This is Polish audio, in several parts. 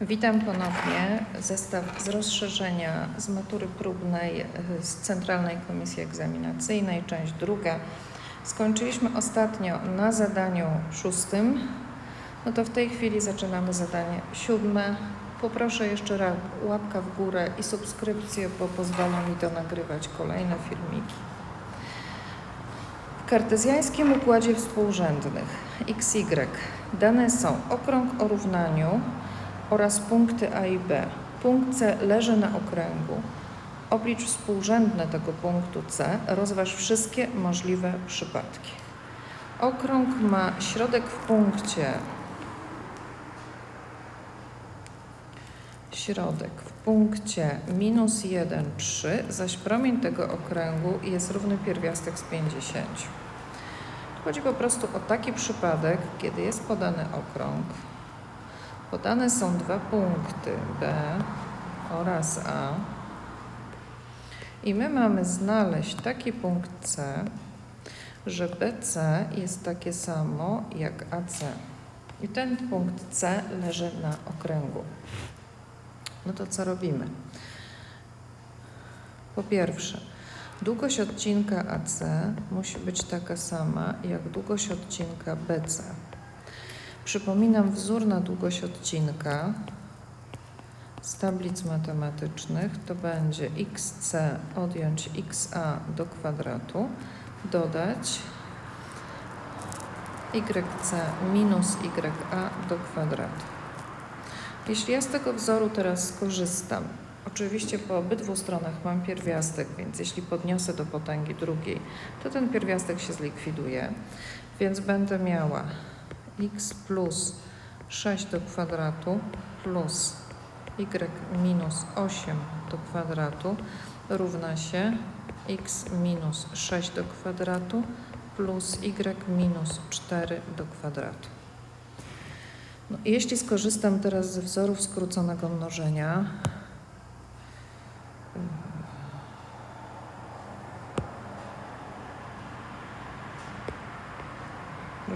Witam ponownie. Zestaw z rozszerzenia z matury próbnej y, z Centralnej Komisji Egzaminacyjnej, część druga. Skończyliśmy ostatnio na zadaniu szóstym. No to w tej chwili zaczynamy zadanie siódme. Poproszę jeszcze raz łapka w górę i subskrypcję, bo pozwala mi to nagrywać kolejne filmiki. W kartezjańskim układzie współrzędnych XY dane są okrąg o równaniu oraz punkty A i B. Punkt C leży na okręgu. Oblicz współrzędne tego punktu C, rozważ wszystkie możliwe przypadki. Okrąg ma środek w punkcie środek w punkcie minus 1, 3, zaś promień tego okręgu jest równy pierwiastek z 50. Chodzi po prostu o taki przypadek, kiedy jest podany okrąg, podane są dwa punkty B oraz A i my mamy znaleźć taki punkt C, że BC jest takie samo jak AC. I ten punkt C leży na okręgu. No to co robimy? Po pierwsze, długość odcinka AC musi być taka sama jak długość odcinka BC. Przypominam wzór na długość odcinka z tablic matematycznych to będzie xc odjąć xa do kwadratu dodać yc minus ya do kwadratu. Jeśli ja z tego wzoru teraz skorzystam, oczywiście po obydwu stronach mam pierwiastek, więc jeśli podniosę do potęgi drugiej, to ten pierwiastek się zlikwiduje, więc będę miała x plus 6 do kwadratu plus y minus 8 do kwadratu równa się x minus 6 do kwadratu plus y minus 4 do kwadratu. No, jeśli skorzystam teraz ze wzorów skróconego mnożenia,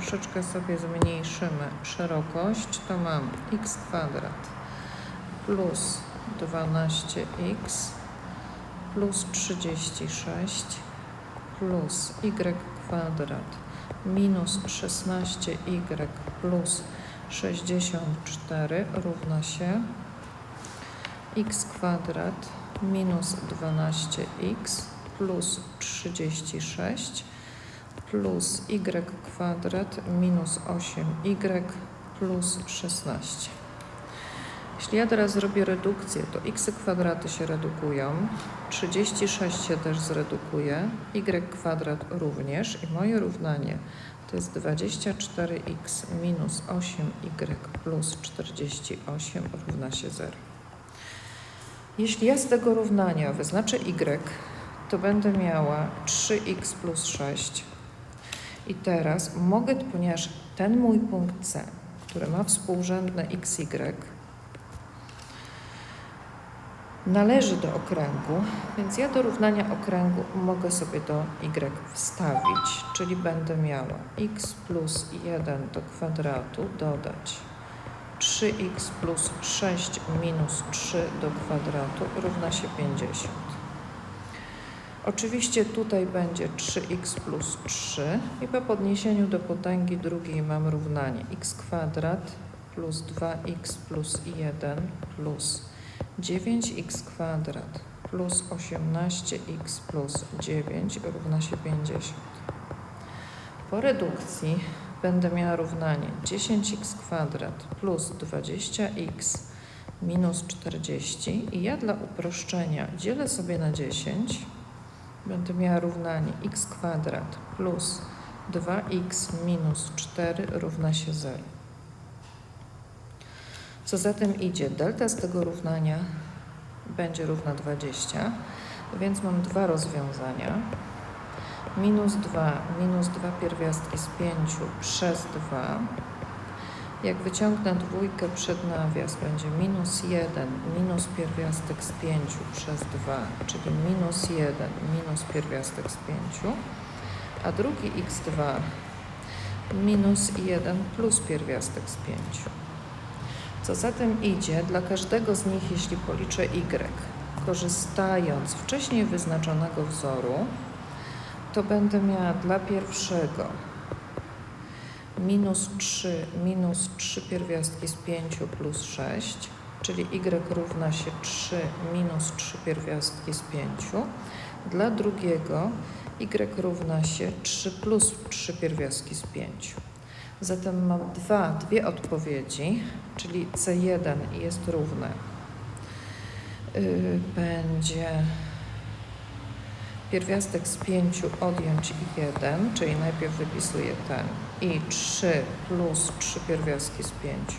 troszeczkę sobie zmniejszymy szerokość, to mam x kwadrat plus 12x plus 36 plus y kwadrat minus 16y plus 64 równa się x kwadrat minus 12x plus 36 plus y kwadrat minus 8y plus 16. Jeśli ja teraz zrobię redukcję, to x kwadraty się redukują, 36 się też zredukuje, y kwadrat również i moje równanie to jest 24x minus 8y plus 48 równa się 0. Jeśli ja z tego równania wyznaczę y, to będę miała 3x plus 6. I teraz mogę, ponieważ ten mój punkt C, który ma współrzędne xy, należy do okręgu, więc ja do równania okręgu mogę sobie do y wstawić, czyli będę miała x plus 1 do kwadratu dodać 3x plus 6 minus 3 do kwadratu równa się 50. Oczywiście tutaj będzie 3x plus 3 i po podniesieniu do potęgi drugiej mam równanie x kwadrat plus 2x plus 1 plus 9x kwadrat plus 18x plus 9 równa się 50. Po redukcji będę miała równanie 10x kwadrat plus 20x minus 40 i ja dla uproszczenia dzielę sobie na 10. Będę miała równanie x kwadrat plus 2x minus 4 równa się 0. Co za tym idzie? Delta z tego równania będzie równa 20, więc mam dwa rozwiązania. Minus 2, minus 2 pierwiastki z 5 przez 2. Jak wyciągnę dwójkę przed nawias, będzie minus 1, minus pierwiastek z 5 przez 2, czyli minus 1, minus pierwiastek z 5, a drugi x2 minus 1 plus pierwiastek z 5. Co za tym idzie, dla każdego z nich, jeśli policzę y, korzystając wcześniej wyznaczonego wzoru, to będę miała dla pierwszego minus 3 minus 3 pierwiastki z 5 plus 6, czyli y równa się 3 minus 3 pierwiastki z 5. Dla drugiego y równa się 3 plus 3 pierwiastki z 5. Zatem mam dwa, dwie odpowiedzi, czyli C1 jest równe. Yy, będzie pierwiastek z 5 odjąć 1, czyli najpierw wypisuję ten i 3 plus 3 pierwiastki z 5,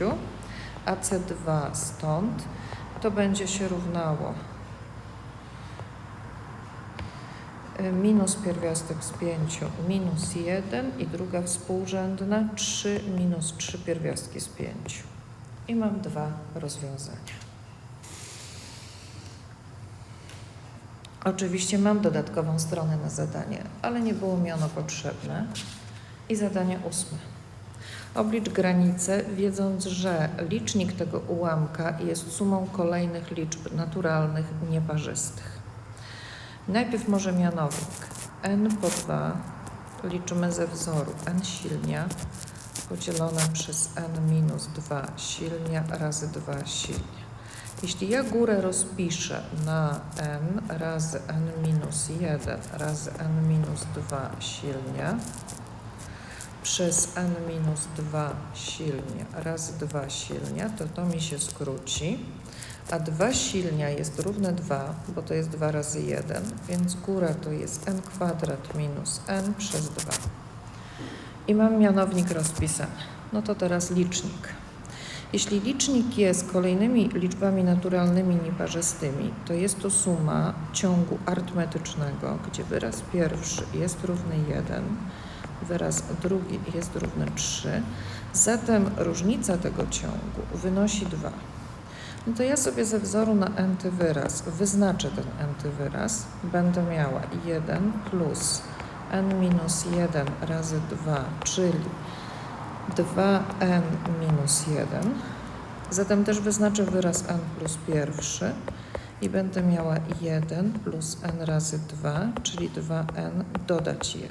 a C2 stąd to będzie się równało y, minus pierwiastek z 5 minus 1 i druga współrzędna 3 minus 3 pierwiastki z 5. I mam dwa rozwiązania. Oczywiście mam dodatkową stronę na zadanie, ale nie było mi ono potrzebne. I zadanie ósme. Oblicz granicę, wiedząc, że licznik tego ułamka jest sumą kolejnych liczb naturalnych nieparzystych. Najpierw może mianownik n po 2 liczymy ze wzoru n silnia podzielone przez n minus 2 silnia razy 2 silnia. Jeśli ja górę rozpiszę na n razy n minus 1 razy n minus 2 silnia przez n minus 2 silnia razy 2 silnia, to to mi się skróci. A 2 silnia jest równe 2, bo to jest 2 razy 1, więc góra to jest n kwadrat minus n przez 2. I mam mianownik rozpisany. No to teraz licznik. Jeśli licznik jest kolejnymi liczbami naturalnymi nieparzystymi, to jest to suma ciągu arytmetycznego, gdzie wyraz pierwszy jest równy 1, wyraz drugi jest równy 3, zatem różnica tego ciągu wynosi 2. No to ja sobie ze wzoru na n-ty wyraz wyznaczę ten n-ty wyraz. Będę miała 1 plus n minus 1 razy 2, czyli 2n minus 1. Zatem też wyznaczę wyraz n plus pierwszy i będę miała 1 plus n razy 2, czyli 2n dodać 1.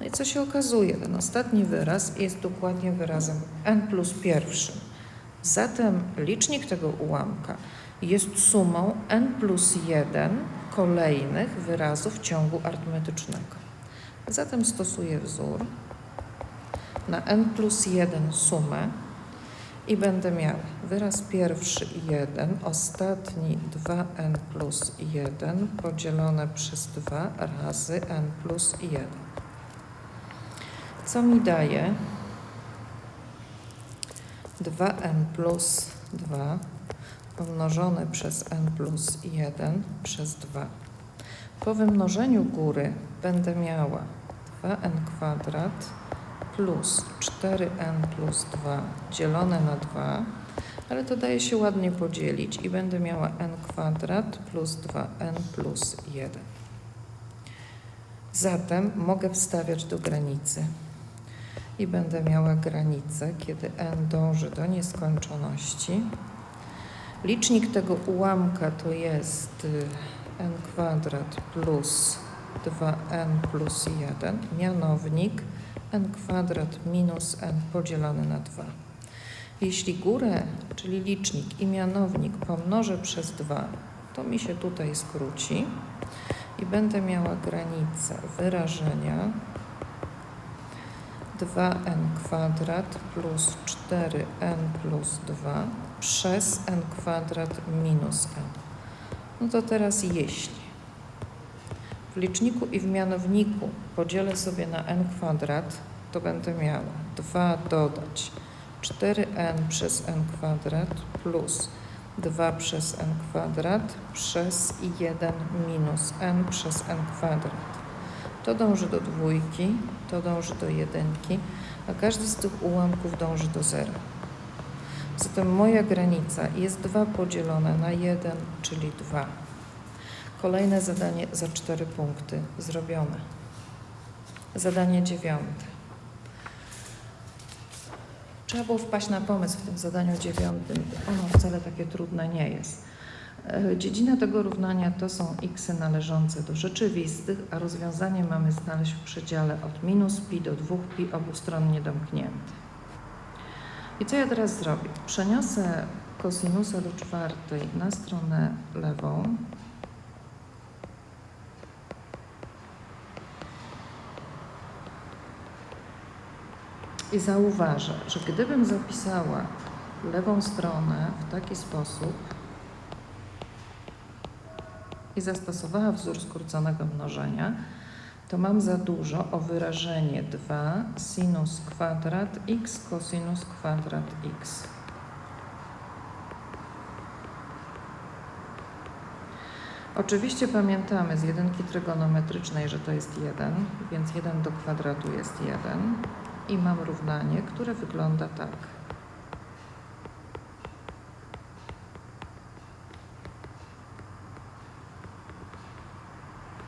No i co się okazuje? Ten ostatni wyraz jest dokładnie wyrazem n plus pierwszym. Zatem licznik tego ułamka jest sumą n plus 1 kolejnych wyrazów ciągu arytmetycznego. Zatem stosuję wzór na n plus 1 sumę i będę miał wyraz pierwszy 1, ostatni 2n plus 1 podzielone przez 2 razy n plus 1. Co mi daje 2n plus 2 pomnożone przez n plus 1 przez 2. Po wymnożeniu góry będę miała 2n kwadrat plus 4n plus 2 dzielone na 2, ale to daje się ładnie podzielić i będę miała n kwadrat plus 2n plus 1. Zatem mogę wstawiać do granicy i będę miała granicę, kiedy n dąży do nieskończoności. Licznik tego ułamka to jest y, n kwadrat plus 2n plus 1, mianownik n kwadrat minus n podzielone na 2. Jeśli górę, czyli licznik i mianownik pomnożę przez 2, to mi się tutaj skróci i będę miała granicę wyrażenia 2n kwadrat plus 4n plus 2 przez n kwadrat minus n. No to teraz jeśli w liczniku i w mianowniku podzielę sobie na n kwadrat, to będę miała 2 dodać 4n przez n kwadrat plus 2 przez n kwadrat przez 1 minus n przez n kwadrat. To dąży do dwójki, to dąży do jedynki, a każdy z tych ułamków dąży do zera. Zatem moja granica jest 2 podzielone na 1, czyli 2. Kolejne zadanie za 4 punkty zrobione. Zadanie dziewiąte. Trzeba było wpaść na pomysł w tym zadaniu dziewiątym. Ono wcale takie trudne nie jest. E, Dziedzina tego równania to są x należące do rzeczywistych, a rozwiązanie mamy znaleźć w przedziale od minus pi do 2pi obustronnie domknięty. I co ja teraz zrobię? Przeniosę kosinusa do czwartej na stronę lewą. I zauważę, że gdybym zapisała lewą stronę w taki sposób i zastosowała wzór skróconego mnożenia, to mam za dużo o wyrażenie 2 sinus kwadrat x cosinus kwadrat x. Oczywiście pamiętamy z jedynki trygonometrycznej, że to jest 1, więc 1 do kwadratu jest 1 i mam równanie, które wygląda tak.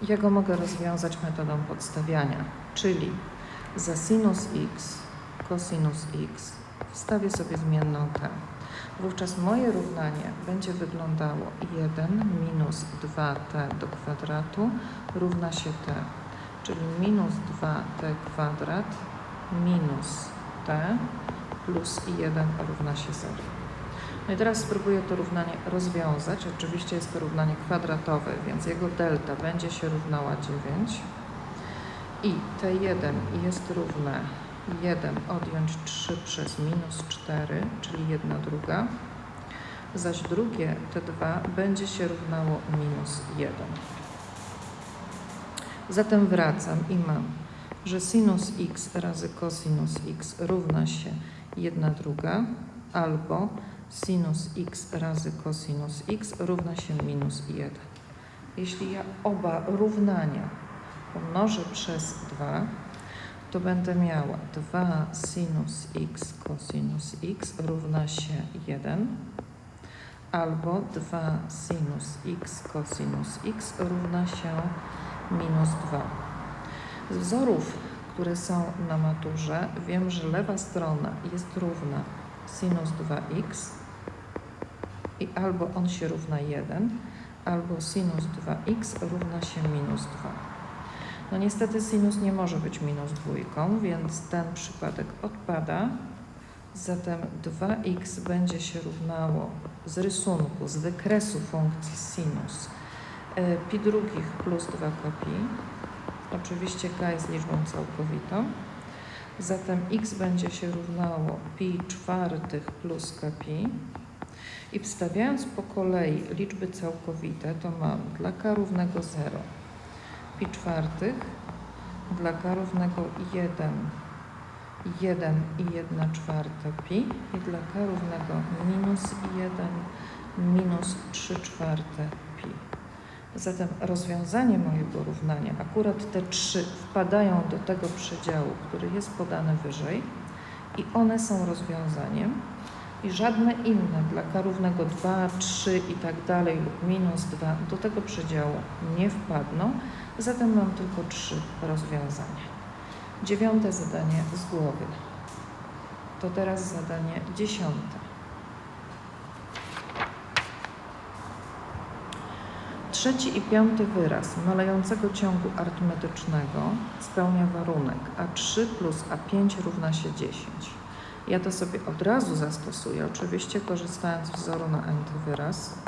Ja go mogę rozwiązać metodą podstawiania, czyli za sinus x, cosinus x wstawię sobie zmienną t. Wówczas moje równanie będzie wyglądało 1 minus 2t do kwadratu równa się t, czyli minus 2t kwadrat minus t plus i 1 równa się 0. No i teraz spróbuję to równanie rozwiązać. Oczywiście jest to równanie kwadratowe, więc jego delta będzie się równała 9. I T1 jest równe 1 odjąć 3 przez minus 4, czyli 1 druga. Zaś drugie T2 będzie się równało minus 1. Zatem wracam i mam, że sinus x razy cosinus x równa się 1 druga albo sinus x razy cosinus x równa się minus 1. Jeśli ja oba równania pomnożę przez 2, to będę miała 2 sinus x cosinus x równa się 1 albo 2 sinus x cosinus x równa się minus 2. Z wzorów, które są na maturze, wiem, że lewa strona jest równa sinus 2x i albo on się równa 1, albo sinus 2x równa się minus 2. No niestety sinus nie może być minus dwójką, więc ten przypadek odpada. Zatem 2x będzie się równało z rysunku, z wykresu funkcji sinus e, pi drugich plus 2 pi. Oczywiście k jest liczbą całkowitą. Zatem x będzie się równało pi czwartych plus kpi. I wstawiając po kolei liczby całkowite, to mam dla k równego 0 pi czwartych, dla k równego 1 1 i 1 czwarta pi i dla k równego minus 1 minus 3 czwarte pi. Zatem rozwiązanie mojego równania, akurat te trzy wpadają do tego przedziału, który jest podany wyżej i one są rozwiązaniem i żadne inne dla k równego 2, 3 i tak dalej lub minus 2 do tego przedziału nie wpadną, zatem mam tylko trzy rozwiązania. Dziewiąte zadanie z głowy. To teraz zadanie dziesiąte. Trzeci i piąty wyraz malejącego ciągu arytmetycznego spełnia warunek a3 plus a5 równa się 10. Ja to sobie od razu zastosuję, oczywiście korzystając z wzoru na nty wyraz,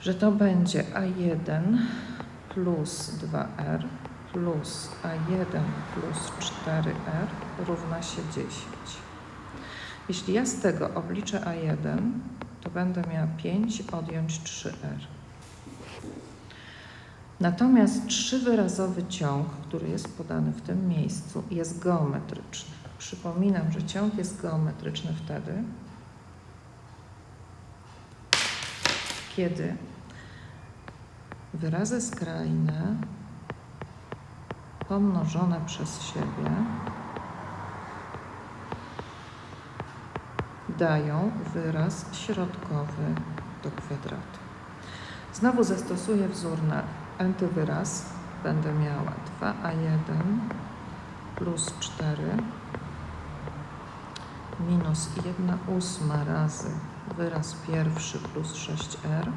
że to będzie a1 plus 2r plus a1 plus 4r równa się 10. Jeśli ja z tego obliczę a1, to będę miała 5 odjąć 3r. Natomiast trzywyrazowy ciąg, który jest podany w tym miejscu, jest geometryczny. Przypominam, że ciąg jest geometryczny wtedy, kiedy wyrazy skrajne pomnożone przez siebie dają wyraz środkowy do kwadratu. Znowu zastosuję wzór na antywyraz. Będę miała 2a1 plus 4 minus 1 ósma razy wyraz pierwszy plus 6r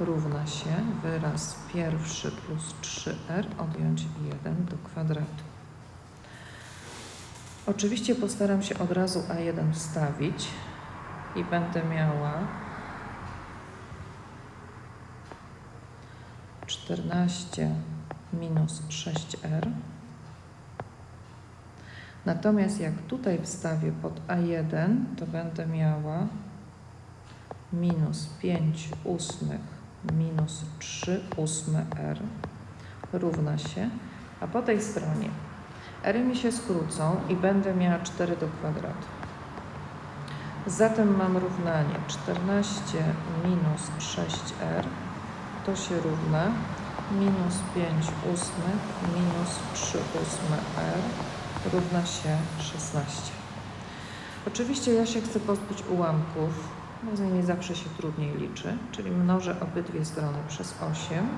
równa się wyraz pierwszy plus 3r odjąć 1 do kwadratu. Oczywiście postaram się od razu a1 wstawić i będę miała 14 minus 6r. Natomiast jak tutaj wstawię pod A1, to będę miała minus 5 ósmych minus 3 ósme r równa się, a po tej stronie r mi się skrócą i będę miała 4 do kwadratu. Zatem mam równanie 14 minus 6r to się równa minus 5 ósmych minus 3 ósme r równa się 16. Oczywiście ja się chcę pozbyć ułamków, z nimi zawsze się trudniej liczy, czyli mnożę obydwie strony przez 8.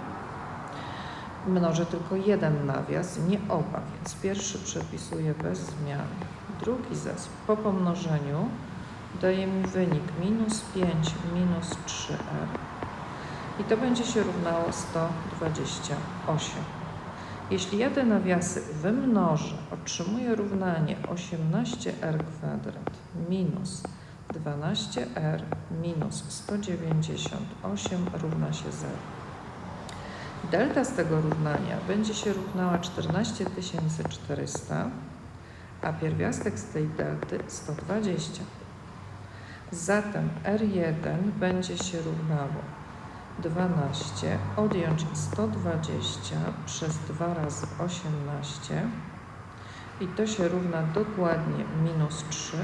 Mnożę tylko jeden nawias, nie oba, więc pierwszy przepisuję bez zmian. Drugi zaś po pomnożeniu daje mi wynik minus 5 minus 3r i to będzie się równało 128. Jeśli ja te nawiasy wymnożę, otrzymuję równanie 18r kwadrat minus 12r minus 198 równa się 0. Delta z tego równania będzie się równała 14400, a pierwiastek z tej delty 120. Zatem R1 będzie się równało 12 odjąć 120 przez 2 razy 18 i to się równa dokładnie minus 3,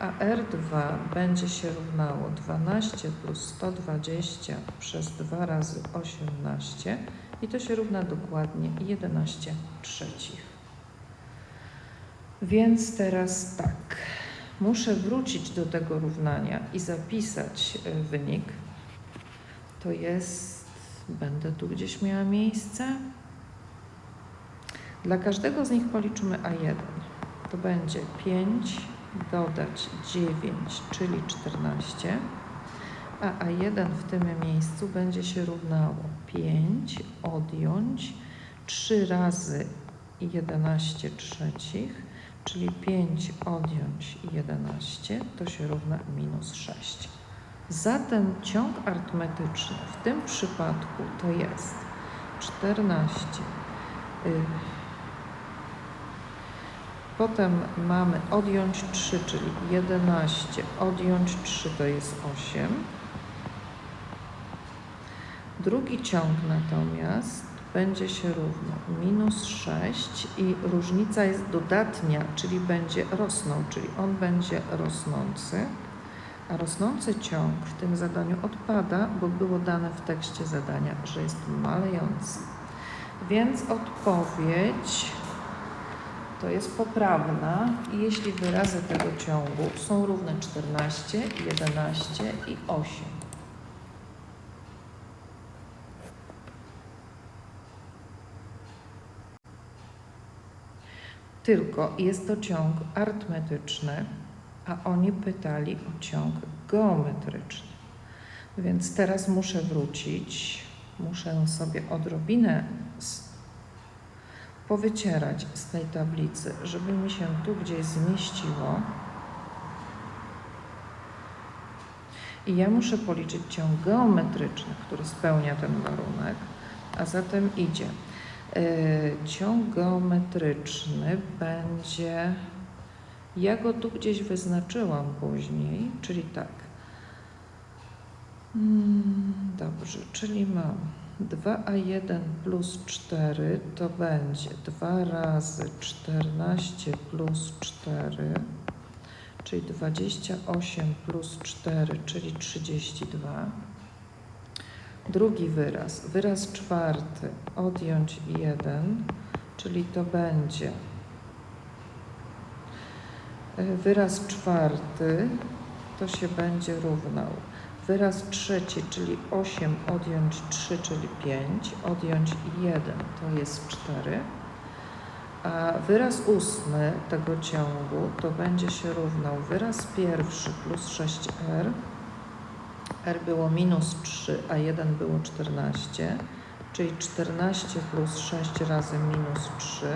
a R2 będzie się równało 12 plus 120 przez 2 razy 18 i to się równa dokładnie 11 trzecich. Więc teraz tak, muszę wrócić do tego równania i zapisać y, wynik to jest, będę tu gdzieś miała miejsce. Dla każdego z nich policzymy A1. To będzie 5 dodać 9, czyli 14, a A1 w tym miejscu będzie się równało 5 odjąć 3 razy 11 trzecich, czyli 5 odjąć 11 to się równa minus 6. Zatem ciąg arytmetyczny w tym przypadku to jest 14. Y, potem mamy odjąć 3, czyli 11. Odjąć 3 to jest 8. Drugi ciąg natomiast będzie się równo minus 6 i różnica jest dodatnia, czyli będzie rosną, czyli on będzie rosnący a rosnący ciąg w tym zadaniu odpada, bo było dane w tekście zadania, że jest malejący. Więc odpowiedź to jest poprawna, jeśli wyrazy tego ciągu są równe 14, 11 i 8. Tylko jest to ciąg arytmetyczny, a oni pytali o ciąg geometryczny. Więc teraz muszę wrócić, muszę sobie odrobinę powycierać z tej tablicy, żeby mi się tu gdzieś zmieściło. I ja muszę policzyć ciąg geometryczny, który spełnia ten warunek, a zatem idzie. Yy, ciąg geometryczny będzie ja go tu gdzieś wyznaczyłam później, czyli tak. Hmm, dobrze, czyli mam 2a1 plus 4 to będzie 2 razy 14 plus 4, czyli 28 plus 4, czyli 32. Drugi wyraz, wyraz czwarty, odjąć 1, czyli to będzie Wyraz czwarty to się będzie równał. Wyraz trzeci, czyli 8 odjąć 3, czyli 5, odjąć 1 to jest 4. A wyraz ósmy tego ciągu to będzie się równał wyraz pierwszy plus 6r. r było minus 3, a 1 było 14, czyli 14 plus 6 razy minus 3,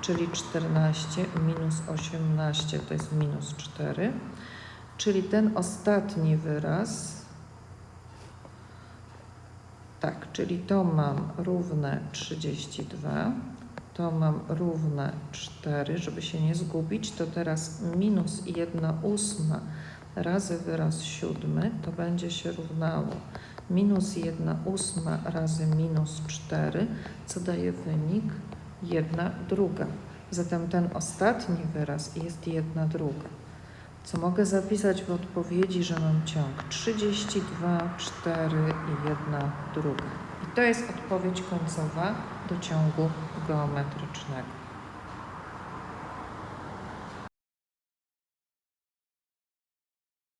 czyli 14 minus 18 to jest minus 4, czyli ten ostatni wyraz, tak, czyli to mam równe 32, to mam równe 4, żeby się nie zgubić, to teraz minus 1 ósma razy wyraz siódmy, to będzie się równało minus 1 ósma razy minus 4, co daje wynik 1 druga. Zatem ten ostatni wyraz jest 1 druga. Co mogę zapisać w odpowiedzi, że mam ciąg 32, 4 i 1 druga. I to jest odpowiedź końcowa do ciągu geometrycznego.